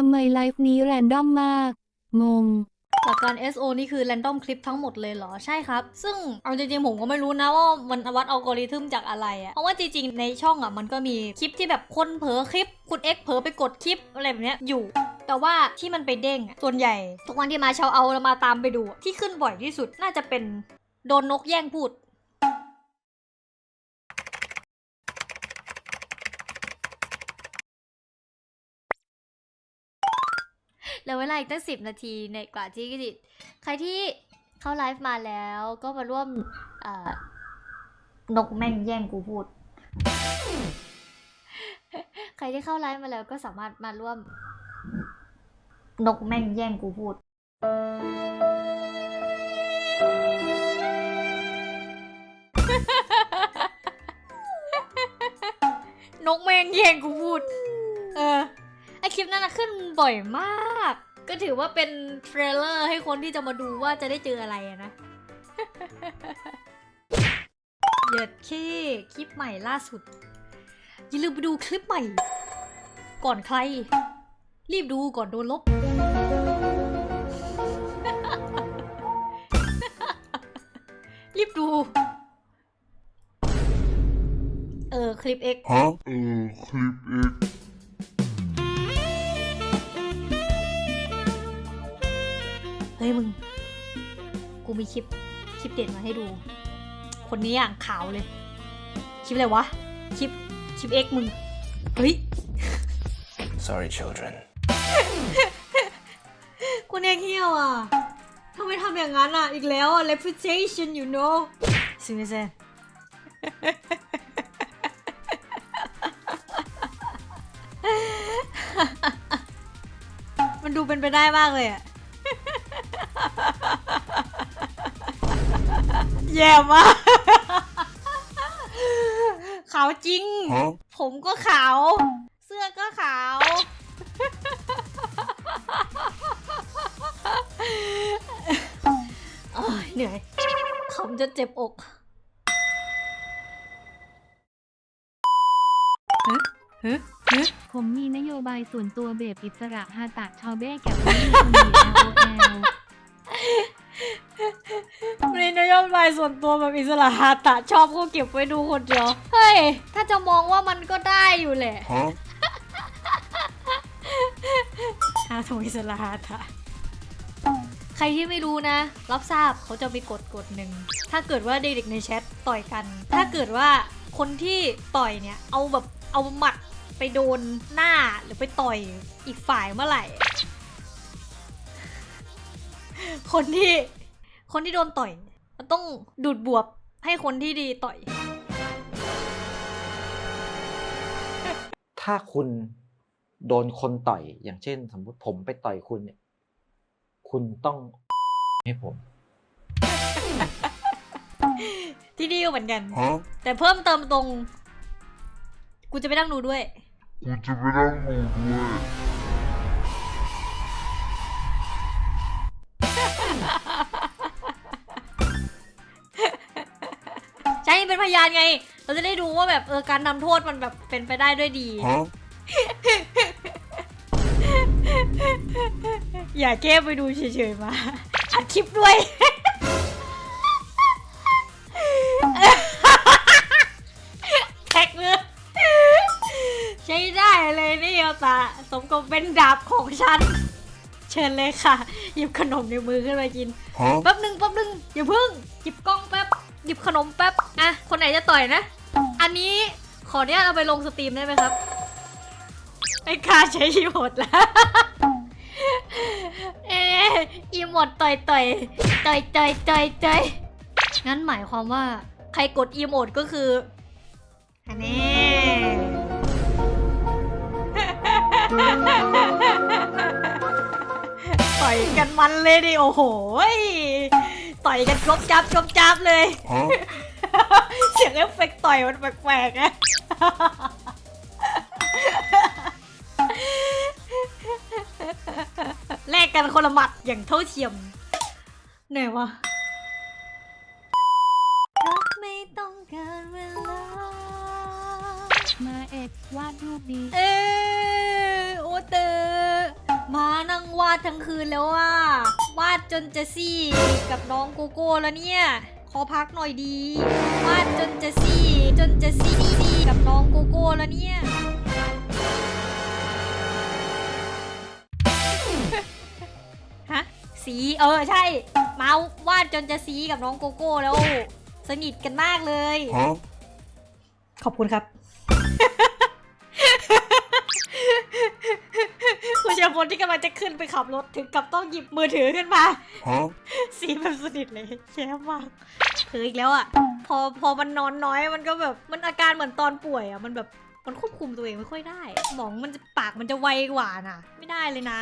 ทำไมไลฟ์นี้แรนดอมมาก งงหลักการ SO นี่คือ random คลิปทั้งหมดเลยเหรอ ใช่ครับ ซึ่งเอาจริงๆผมก็ไม่รู้นะว่ามันวัดอัลกอริทึมจากอะไรอะเพราะว่าจริงๆ ในช่องอะมันก็มีคลิปที่แบบคนเผลอคลิป คุณ X เผลอไปกดคลิปอะไรแบบเนี้ยอยู่ แต่ว่าที่มันไปเด้งอะส่วนใหญ่ ทุกวันที่มาชาวเอาแล้วมาตามไปดู ที่ขึ้นบ่อยที่สุดน่าจะเป็นโดนนกแย่งพูด เหลื อีกตั้งสิบนาทีในกว่าที่ใครที่เข้าไลฟ์มาแล้วก็มาร่วมนกแม่งแย่งกูพูด ใครที่เข้าไลฟ์มาแล้วก็สามารถมาร่วม นกแม่งแย่งกูพูด นกแม่งแย่งกูพูด เออ ไอคลิปนั้นนะขึ้นบ่อยมาก ก็ถือว่าเป็นเทรลเลอร์ให้คนที่จะมาดูว่าจะได้เจออะไรนะ เหยียดเคคลิปใหม่ล่าสุด อย่าลืมไปดูคลิปใหม่ ก่อนใคร รีบดูก่อนโดนลบ รีบดู เออ คลิป X ฮะเออคลิปเอก เฮ้ยมึง กูมีคลิป คลิปเด็ดมาให้ดู คนนี้อะขาวเลย คลิปอะไรวะ คลิป คลิปเอ็กมึง เฮ้ย Sorry children กูเนี่ยเขี้ยวอะทำไมทำอย่างนั้นอะ อีกแล้วอะ reputation you know ซิมิเซนมันดูเป็นไปได้มากเลยอะ แย่มากขาวจริงฮะผมก็ขาว เสื้อก็ขาว โอ้ยเหนื่อยขำจะเจ็บอกผมมีนโยบายส่วนตัวเบบอิสระฮาตะชอเบ้แก่วันนี้คนดี LOL ใบายส่วนตัวแบบอิสระฮาตะชอบก็เก็บไว้ดูคนเดียว เฮ้ย ถ้าจะมองว่ามันก็ได้อยู่แหละฮะฮาโทอิสระฮาตะใครที่ไม่รู้นะ รับทราบเขาจะมีกฎกฎหนึ่ง ถ้าเกิดว่าเด็กๆในแชทต่อยกัน ถ้าเกิดว่าคนที่ต่อยเนี่ย เอาแบบเอาหมัดไปโดนหน้าหรือไปต่อยอีกฝ่ายเมื่อไหร่ คนที่คนที่โดนต่อย มันต้องดูดบวบให้คนที่ดีต่อย ถ้าคุณโดนคนต่อย อย่างเช่น สมมุติผมไปต่อยคุณเนี่ย คุณต้อง ให้ผม ที่ดีก็เหมือนกันฮะแต่เพิ่มเติมตรง กูจะไปนั่งดูด้วย กูจะไปนั่งดูด้วย เป็นพยานไง เราจะได้ดูว่าแบบเออการนำโทษมันแบบเป็นไปได้ด้วยดีฮะอย่าแค่ไปดูเฉยๆมา อัดคลิปด้วย แท็กเลยใช้ได้เลยนี่เอาตาสมกับเป็นดาบของฉัน เชิญเลยค่ะ หยิบขนมในมือขึ้นมากินฮะแป๊บหนึ่งแป๊บหนึ่งอย่าเพิ่ง หยิบกล้องแป๊บ หยิบขนมแป๊บ อะ คนไหนจะต่อยนะ อันนี้ขออนุญาตเอาไปลงสตรีมได้ไหมครับไม่กล้าใช้อีโมดแล้ว เอ๊ะอีโมดต่อยต่อยต่อยต่อยต่อยต่อยงั้นหมายความว่าใครกดอีโมดก็คือ อันนี้ต่อยกันมันเลยดิ โอ้โหย ต่อยกันครบจับครบจับเลยฮะเสียงเอฟเฟกต์ต่อยมันแปลกๆนะแลกกันคนละหมัดอย่างเท่าเทียมเหนื่อยวะรักไม่ต้องการเวลา มาเอ็กวาดรูปดี เออโอเตอร์าดทั้งคืนแล้วว่าวาดจนจะซี่กับน้องโกโก้แล้วเนี่ย ขอพักหน่อยดี วาดจนจะซี่จนจะซี่กับน้องโกโก้แล้วเนี่ย ฮะ สีเออใช่มาวาดจนจะสีกับน้องโกโก้แล้ว สนิทกันมากเลย Huh? ขอบคุณครับ คุณเชียร์พลที่กำลังจะขึ้นไปขับรถถึงกับต้องหยิบมือถือขึ้นมา Huh? สีแบบสนิทเลยแย่มากเผลออีกแล้วอะ พอพอมันนอนน้อยมันก็แบบมันอาการเหมือนตอนป่วยอะมันแบบมันควบคุมตัวเองไม่ค่อยได้ หมองมันจะปากมันจะไวกว่าน่ะ ไม่ได้เลยนะ